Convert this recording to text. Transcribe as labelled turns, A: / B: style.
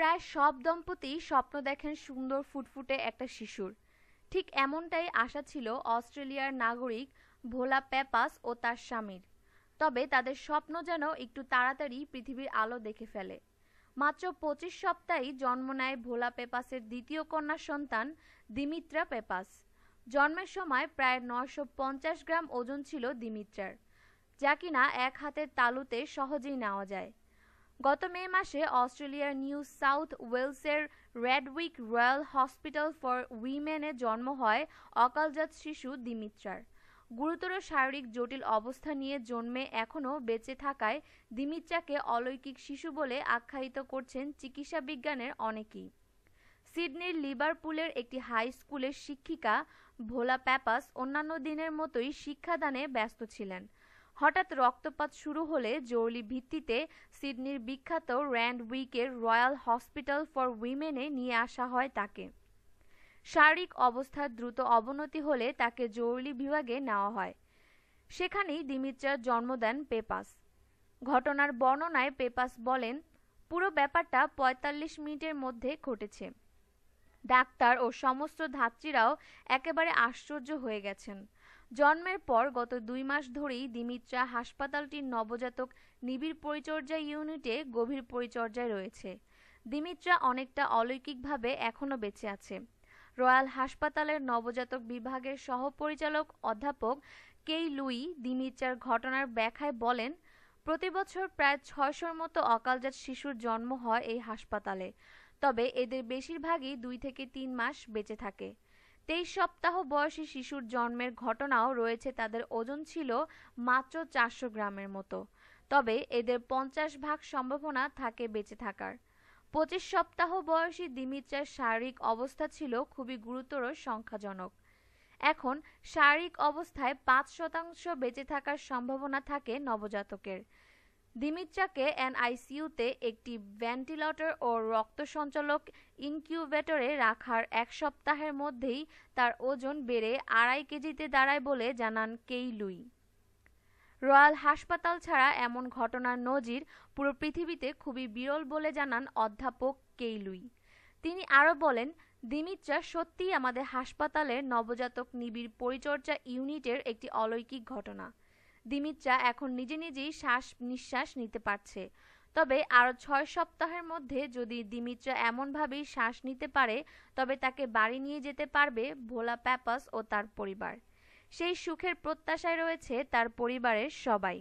A: প্রায় সব দম্পতি স্বপ্ন দেখেন সুন্দর ফুটফুটে একটা শিশুর। ঠিক এমনটাই আশা ছিল অস্ট্রেলিয়ার নাগরিক ভোলা পেপাস ও তার স্বামীর। তবে তাদের স্বপ্ন যেন একটু তাড়াতাড়ি পৃথিবীর আলো দেখে ফেলে। মাত্র পঁচিশ সপ্তাহেই জন্ম নেয় ভোলা পেপাসের দ্বিতীয় কন্যা সন্তান দিমিত্রা পেপাস। জন্মের সময় প্রায় নয়শো পঞ্চাশ গ্রাম ওজন ছিল দিমিত্রার, যা কিনা এক হাতের তালুতে সহজেই নেওয়া যায়। গত মে মাসে অস্ট্রেলিয়ার নিউ সাউথ ওয়েলসের রেডউইক রয়্যাল হসপিটাল ফর উইমেনে জন্ম হয় অকালজাত শিশু দিমিত্রার। গুরুতর শারীরিক জটিল অবস্থা নিয়ে জন্মে এখনও বেঁচে থাকায় দিমিত্রাকে অলৌকিক শিশু বলে আখ্যায়িত করছেন চিকিৎসা বিজ্ঞানের অনেকেই। সিডনির লিভারপুলের একটি হাই স্কুলের শিক্ষিকা ভোলা প্যাপাস অন্যান্য দিনের মতোই শিক্ষাদানে ব্যস্ত ছিলেন। হঠাৎ রক্তপাত শুরু হলে জরুরি ভিত্তিতে সিডনির বিখ্যাত র্যান্ড উইকের রয়্যাল হসপিটাল ফর উইমেনে নিয়ে আসা হয় তাকে। শারীরিক অবস্থার দ্রুত অবনতি হলে তাকে জরুরি বিভাগে নেওয়া হয়। সেখানেই দিমিত্রার জন্ম দেন পেপাস। ঘটনার বর্ণনায় পেপাস বলেন, পুরো ব্যাপারটা ৪৫ মিনিটের মধ্যে ঘটেছে। ডাক্তার ও সমস্ত ধাত্রীরাও একেবারে আশ্চর্য হয়ে গেছেন। জন্মের পর গত দুই মাস ধরেই দিমিত্রা হাসপাতালটির নবজাতক নিবিড় পরিচর্যা ইউনিটে গভীর পরিচর্যায় রয়েছে। দিমিত্রা অনেকটা অলৌকিকভাবে এখনও বেঁচে আছে। রয়্যাল হাসপাতালের নবজাতক বিভাগের সহপরিচালক অধ্যাপক কেই লুই দিমিত্রার ঘটনার ব্যাখ্যায় বলেন, প্রতি বছর প্রায় ছয়শোর মতো অকালজাত শিশুর জন্ম হয় এই হাসপাতালে। তবে এদের বেশিরভাগই দুই থেকে তিন মাস বেঁচে থাকে। তেইশ সপ্তাহ বয়সী শিশুর জন্মের ঘটনাও রয়েছে তাদের ওজন ছিল মাত্র চারশো গ্রামের মতো। তবে এদের পঞ্চাশ ভাগ সম্ভাবনা থাকে বেঁচে থাকার। পঁচিশ সপ্তাহ বয়সী দিমিত্রার শারীরিক অবস্থা ছিল খুবই গুরুতর সংখ্যাজনক। এখন শারীরিক অবস্থায় পাঁচ শতাংশ বেঁচে থাকার সম্ভাবনা থাকে নবজাতকের। দিমিত্রাকে এনআইসিইউতে একটি ভেন্টিলেটর ও রক্ত সঞ্চালক ইনকিউবেটরে রাখার এক সপ্তাহের মধ্যেই তার ওজন বেড়ে আড়াই কেজিতে দাঁড়ায় বলে জানান কেই লুই। রয়্যাল হাসপাতাল ছাড়া এমন ঘটনার নজির পুরো পৃথিবীতে খুবই বিরল বলে জানান অধ্যাপক কেইলুই তিনি আরও বলেন, দিমিত্রা সত্যিই আমাদের হাসপাতালের নবজাতক নিবিড় পরিচর্যা ইউনিটের একটি অলৌকিক ঘটনা। দিমিত্রা এখন নিজে নিজেই শ্বাস নিঃশ্বাস নিতে পারছে। তবে আরও ছয় সপ্তাহের মধ্যে যদি দিমিত্রা এমনভাবেই শ্বাস নিতে পারে, তবে তাকে বাড়ি নিয়ে যেতে পারবে ভোলা প্যাপাস ও তার পরিবার। সেই সুখের প্রত্যাশায় রয়েছে তার পরিবারের সবাই।